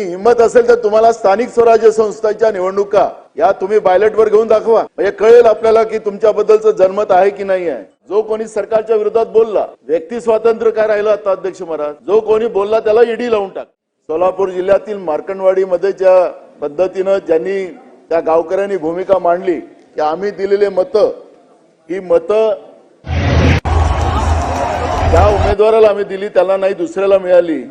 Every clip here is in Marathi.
हिंमत असेल तर तुम्हाला स्थानिक स्वराज्य संस्थांच्या निवडणुका या तुम्ही बायलेटवर घेऊन दाखवा. म्हणजे कळेल आपल्याला की तुमच्याबद्दलचं जनमत आहे की नाही आहे. जो कोणी सरकारच्या विरोधात बोलला व्यक्ती स्वातंत्र्य काय राहिलं आता अध्यक्ष महाराज? जो कोणी बोलला त्याला ईडी लावून टाक. सोलापूर जिल्ह्यातील मार्कंडवाडीमध्ये ज्या पद्धतीनं ज्यांनी त्या गावकऱ्यांनी भूमिका मांडली की आम्ही दिलेले मतं ही मतं ज्या उमेदवाराला आम्ही दिली त्याला नाही दुसऱ्याला मिळाली.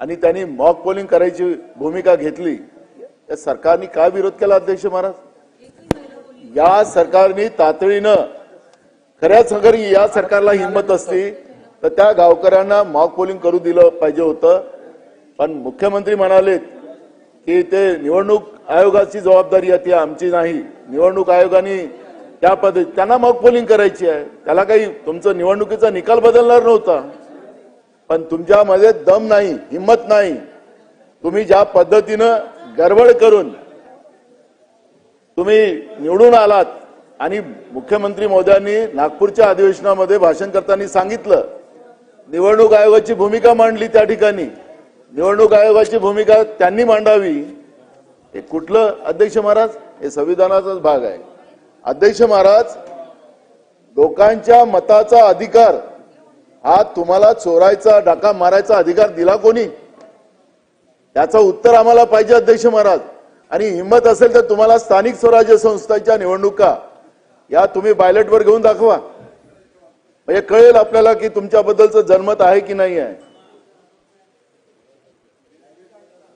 आणि त्यांनी मॉक पोलिंग करायची भूमिका घेतली. या सरकारने का विरोध केला अध्यक्ष महाराज? या सरकारने तातडीनं खऱ्याच अगर या सरकारला हिंमत असती तर त्या गावकऱ्यांना मॉक पोलिंग करू दिलं पाहिजे होतं. पण मुख्यमंत्री म्हणालेत की ते निवडणूक आयोगाची जबाबदारी आहे ती आमची नाही. निवडणूक आयोगाने त्या पद्धती त्यांना मॉक पोलिंग करायची आहे. त्याला काही तुमचं निवडणुकीचा निकाल बदलणार नव्हता. पण तुमच्यामध्ये दम नाही हिंमत नाही. तुम्ही ज्या पद्धतीनं गडबड करून तुम्ही निवडून आलात आणि मुख्यमंत्री मोदयांनी नागपूरच्या अधिवेशनामध्ये भाषण करताना सांगितलं निवडणूक आयोगाची भूमिका मांडली त्या ठिकाणी. निवडणूक आयोगाची भूमिका त्यांनी मांडावी. हे कुठलं अध्यक्ष महाराज? हे संविधानाचाच भाग आहे. अध्यक्ष महाराज लोकांच्या मताचा अधिकार हा तुम्हाला चोरायचा डाका मारायचा अधिकार दिला कोणी? त्याचं उत्तर आम्हाला पाहिजे अध्यक्ष महाराज. आणि हिंमत असेल तर तुम्हाला स्थानिक स्वराज्य संस्थेच्या निवडणुका या तुम्ही बायलेटवर घेऊन दाखवा. म्हणजे कळेल आपल्याला की तुमच्याबद्दलचं जनमत आहे की नाही आहे.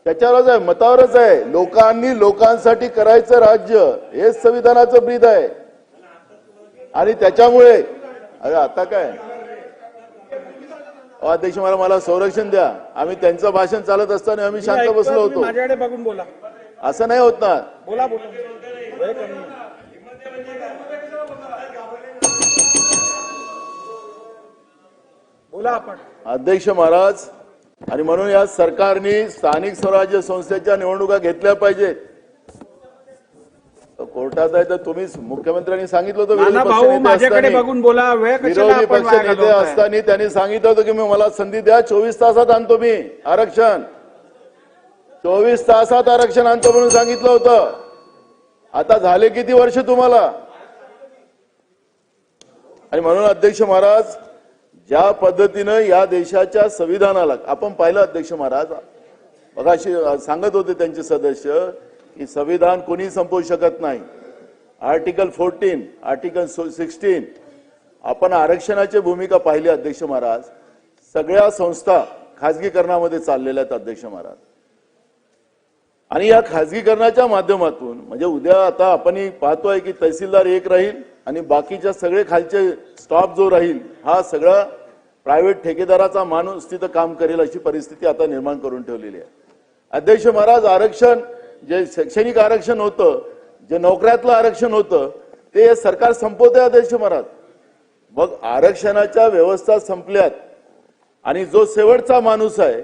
त्याच्यावरच आहे मतावरच आहे. लोकांनी लोकांसाठी करायचं राज्य हेच संविधानाचं ब्रीद आहे. आणि त्याच्यामुळे अरे आता काय? अध्यक्ष मला मला संरक्षण द्या. आम्ही त्यांचं भाषण चालत असताना आम्ही शांत बसलो होतो. माझ्याकडे बघून बोला. असं नाही होत ना बोला. बोला आपण. अध्यक्ष महाराज आणि म्हणून या सरकारने स्थानिक स्वराज्य संस्थेच्या निवडणुका घेतल्या पाहिजेत. कोर्टात आहे तर तुम्हीच मुख्यमंत्र्यांनी सांगितलं होतं माझ्याकडे. बघून बोला विरोधी पक्ष नेते? असताना त्यांनी सांगितलं होतं की मी मला संधी द्या चोवीस तासात आणतो मी आरक्षण चोवीस तासात आरक्षण आणतो म्हणून सांगितलं होतं आता झाले किती वर्ष तुम्हाला आणि म्हणून अध्यक्ष महाराज ज्या पद्धतीनं या देशाच्या संविधानाला आपण पाहिलं अध्यक्ष महाराज बघाशी सांगत होते त्यांचे सदस्य की संविधान कोणी संपवू शकत नाही. आर्टिकल फोर्टीन आर्टिकल सिक्स्टीन आपण आरक्षणाची भूमिका पाहिली अध्यक्ष महाराज. सगळ्या संस्था खाजगीकरणामध्ये चाललेल्या आहेत अध्यक्ष महाराज. आणि या खाजगीकरणाच्या माध्यमातून म्हणजे उद्या आता आपण पाहतोय की तहसीलदार एक राहील आणि बाकीच्या सगळे खालचे स्टाफ जो राहील हा सगळा प्रायव्हेट ठेकेदाराचा माणूस तिथं काम करेल अशी परिस्थिती आता निर्माण करून ठेवलेली आहे. अध्यक्ष महाराज आरक्षण जे शैक्षणिक आरक्षण होतं जे नोकऱ्यातलं आरक्षण होतं ते सरकार संपवते अध्यक्ष महाराज मग आरक्षणाच्या व्यवस्था संपल्यात आणि जो शेवटचा माणूस आहे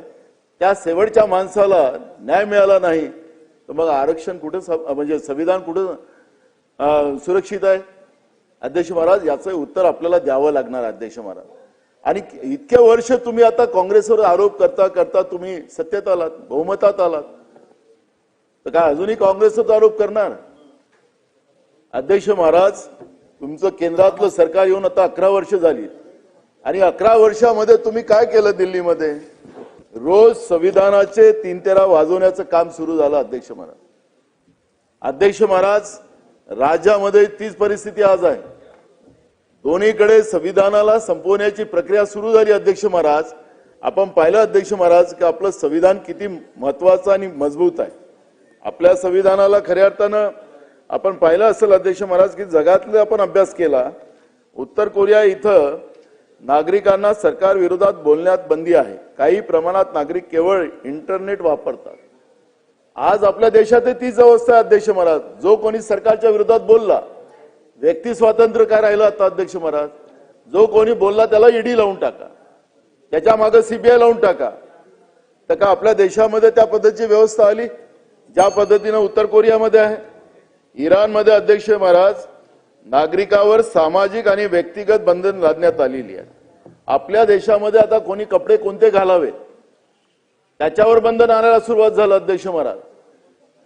त्या शेवटच्या माणसाला न्याय मिळाला नाही तर मग आरक्षण कुठं स- म्हणजे संविधान कुठं सुरक्षित आहे? अध्यक्ष महाराज याचं उत्तर आपल्याला द्यावं लागणार अध्यक्ष महाराज. आणि इतके वर्ष तुम्ही आता काँग्रेसवर आरोप करता करता तुम्ही सत्तेत आलात बहुमतात आलात. तर काय अजूनही काँग्रेसवर आरोप करणार? अध्यक्ष महाराज तुमचं केंद्रातलं सरकार येऊन आता अकरा वर्ष झाली. आणि अकरा वर्षामध्ये तुम्ही काय केलं दिल्लीमध्ये? रोज संविधानाचे तीन तेरा वाजवण्याचं काम सुरू झालं अध्यक्ष महाराज. अध्यक्ष महाराज राज्यामध्ये तीच परिस्थिती आज आहे. दोन्हीकडे संविधानाला संपवण्याची प्रक्रिया सुरू झाली अध्यक्ष महाराज. आपण पाहिलं अध्यक्ष महाराज की आपलं संविधान किती महत्वाचं आणि मजबूत आहे. आपल्या संविधानाला खऱ्या अर्थानं आपण पाहिलं असेल अध्यक्ष महाराज की जगातले आपण अभ्यास केला उत्तर कोरिया इथं नागरिकांना सरकार विरोधात बोलण्यात बंदी आहे. काही प्रमाणात नागरिक केवळ इंटरनेट वापरतात. आज आपल्या देशात तीच अवस्था आहे अध्यक्ष महाराज. जो कोणी सरकारच्या विरोधात बोलला व्यक्ती स्वातंत्र्य काय राहिलं आता अध्यक्ष महाराज? जो कोणी बोलला त्याला ईडी लावून टाका. त्याच्यामागे सीबीआय लावून टाका. तर का आपल्या देशामध्ये त्या पद्धतीची व्यवस्था आली? ज्या पद्धतीनं उत्तर कोरियामध्ये आहे इराणमध्ये अध्यक्ष महाराज नागरिकावर सामाजिक आणि व्यक्तिगत बंधन लादण्यात आलेली आहे. आपल्या देशामध्ये आता कोणी कपडे कोणते घालावे त्याच्यावर बंधन आणायला सुरुवात झालं अध्यक्ष महाराज.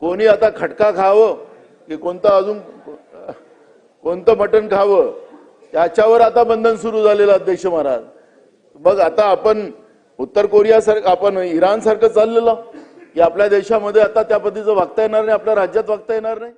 कोणी आता खटका खावं की कोणतं अजून कोणतं मटण खावं? त्याच्यावर आता बंधन सुरू झालेलं अध्यक्ष महाराज. मग आता आपण उत्तर कोरिया सारखं आपण इराण सारखं चाललेलं. की आपल्या देशामध्ये आता त्या पद्धतीचं वागता येणार नाही आपल्या राज्यात वागता येणार नाही?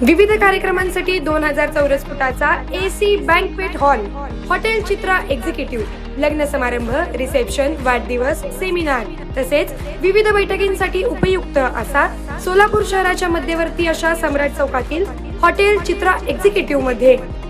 विविध कार्यक्रमांसाठी दोन हजार चौरस फुटाचा AC banquet hall hotel Chitra executive लग्न समारंभ रिसेप्शन वाढदिवस सेमिनार तसेच विविध बैठकींसाठी उपयुक्त असा सोलापूर शहराच्या मध्यवर्ती अशा सम्राट चौकातील हॉटेल चित्रा एक्झिक्युटिव्हमध्ये.